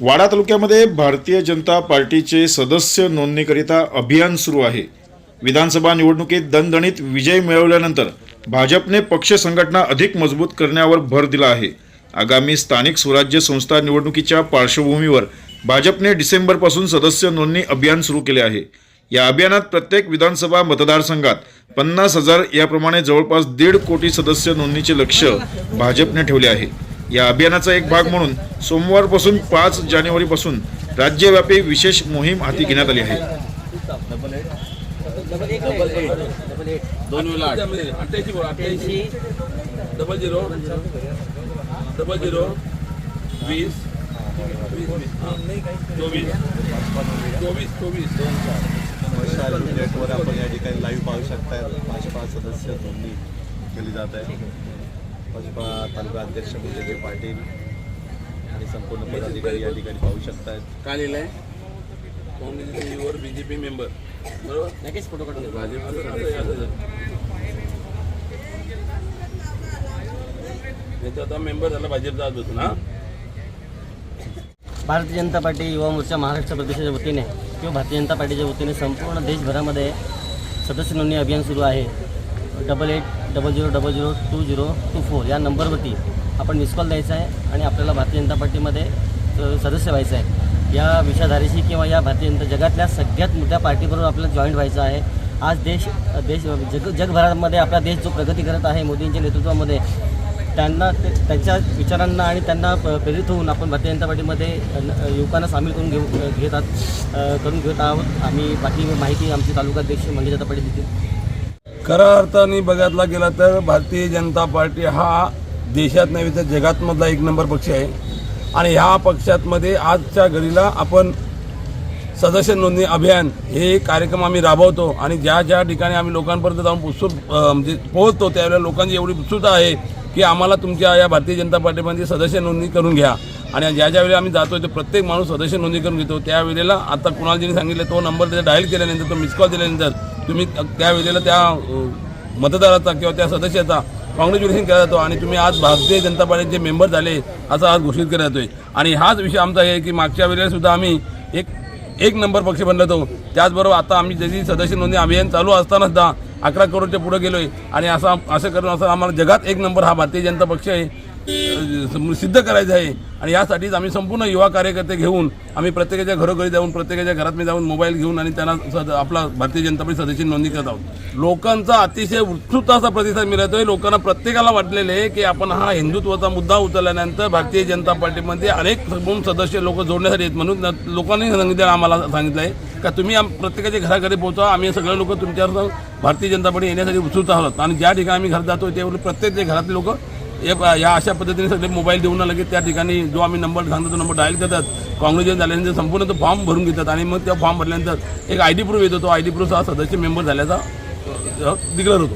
वाडा तालुक्यामध्ये भारतीय जनता पार्टीचे सदस्य नोंदणीकरिता अभियान सुरू आहे. विधानसभा निवडणुकीत दणदणीत विजय मिळवल्यानंतर भाजपने पक्ष संघटना अधिक मजबूत करण्यावर भर दिला आहे. आगामी स्थानिक स्वराज्य संस्था निवडणुकीच्या पार्श्वभूमीवर भाजपने डिसेंबरपासून सदस्य नोंदणी अभियान सुरू केले आहे. या अभियानात प्रत्येक विधानसभा मतदारसंघात पन्नास हजार याप्रमाणे जवळपास दीड कोटी सदस्य नोंदणीचे लक्ष भाजपने ठेवले आहे. या अभियानाचा एक भाग म्हणून सोमवारपासून पाच जानेवारीपासून राज्यव्यापी विशेष मोहीम हाती घेण्यात आली आहे. दोन डबल झिरो डबल झिरो वीस वीस वीस हां. चोवीस चोवीस मशाल नेटवर आपण या ठिकाणी लाईव्ह पाहू शकताय. भाजपा सदस्य नोंदणी केली जात आहे. भाजपा तालुका अध्यक्ष विजय पाटील आणि संपूर्ण पदाधिकारी या ठिकाणी पाहू शकतायत. काय लिहिलंय? Congress your B J P member बरोबर? नक्कीच फोटो काढून भाजप आता मेंबर झाला भाजपचा आज बसून हा? भारतीय जनता पार्टी युवा मोर्चा महाराष्ट्र प्रदेशाच्या वतीने किंवा भारतीय जनता पार्टीच्या वतीने संपूर्ण देशभरामध्ये सदस्य नोंदणी अभियान सुरू आहे. Double eight double zero double zero two zero two four या नंबरवरती आपण मिस कॉल द्यायचा आहे आणि आपल्याला भारतीय जनता पार्टीमध्ये सदस्य व्हायचं आहे. या विषाधारीशी किंवा या भारतीय जनता जगातल्या सगळ्यात मोठ्या पार्टीबरोबर आपल्याला जॉईंट व्हायचं आहे. आज देश देश जग जगभरामध्ये आपला देश जो प्रगती करत आहे मोदींच्या नेतृत्वामध्ये त्यांना ते त्यांच्या विचारांना आणि त्यांना प्रेरित होऊन आपण भारतीय जनता पार्टीमध्ये न- युवकांना सामील करून घेऊ घेतात करून घेत आहोत. आम्ही बाकी माहिती आमचे तालुकाध्यक्ष मंगेश जनता पार्टी देतील खऱ्या अर्थाने बघायला गेला तर भारतीय जनता पार्टी हा देशात नव्हे तर जगातमधला एक नंबर पक्ष आहे. आणि ह्या पक्षातमध्ये आजच्या घडीला आपण सदस्य नोंदणी अभियान हे कार्यक्रम आम्ही राबवतो आणि ज्या ज्या ठिकाणी आम्ही लोकांपर्यंत जाऊन उत्सुक म्हणजे पोहोचतो त्यावेळेला लोकांची एवढी उत्सुकता आहे की आम्हाला तुमच्या या भारतीय जनता पार्टीमध्ये सदस्य नोंदणी करून घ्या. आणि ज्या ज्या वेळेला आम्ही जातो ते प्रत्येक माणूस सदस्य नोंदणी करून घेतो. त्यावेळेला आता कुणालजीने सांगितलं तो नंबर त्याचा डायल केल्यानंतर तो मिस कॉल दिल्यानंतर तुम्ही त्यावेळेला त्या मतदाराचा किंवा त्या सदस्याचा काँग्रॅच्युलेशन केला जातो आणि तुम्ही आज भारतीय जनता पार्टीचे मेंबर झाले असं आज घोषित केला जातोय. आणि हाच विषय आमचा आहे की मागच्या वेळेला सुद्धा आम्ही एक एक नंबर पक्ष बनलो होतो. त्याचबरोबर आता आम्ही ज्याची सदस्य नोंदणी अभियान चालू असताना सुद्धा अकरा करोडच्या पुढे गेलोय. आणि असं असं करून असं आम्हाला जगात एक नंबर हा भारतीय जनता पक्ष आहे. सिद्ध करायचं आहे. आणि यासाठीच आम्ही संपूर्ण युवा कार्यकर्ते घेऊन आम्ही प्रत्येकाच्या घरोघरी जाऊन प्रत्येकाच्या घरात मी जाऊन मोबाईल घेऊन आणि त्यांना सद- आपला भारतीय जनता पार्टी सदस्य नोंदणी करत आहोत. लोकांचा अतिशय उत्सुकता असा प्रतिसाद मिळतोय. लोकांना प्रत्येकाला वाटलेले आहे की आपण हा हिंदुत्वाचा मुद्दा उचलल्यानंतर भारतीय जनता पार्टीमध्ये अनेक सदस्य लोक जोडण्यासाठी आहेत म्हणून लोकांनी सांगितलं आम्हाला सांगितलं आहे का तुम्ही आम- प्रत्येकाच्या घराकडे पोहोचा. आम्ही सगळे लोक तुमच्यावर भारतीय जनता पार्टी येण्यासाठी उत्सुक आहोत. आणि ज्या ठिकाणी आम्ही घरात जातो त्यावर प्रत्येक घरातले लोक या अशा पद्धतीने सगळे मोबाईल देऊन लगेच त्या ठिकाणी जो आम्ही नंबर सांगतो तो नंबर डायल करतात काँग्रेस झाल्यानंतर संपूर्ण तो फॉर्म भरून घेतात आणि मग त्या फॉर्म भरल्यानंतर एक आय डी प्रूफ येतो तो आय डी प्रूफ हा सदस्य मेंबर झाल्याचा डिक्लेअर होतो.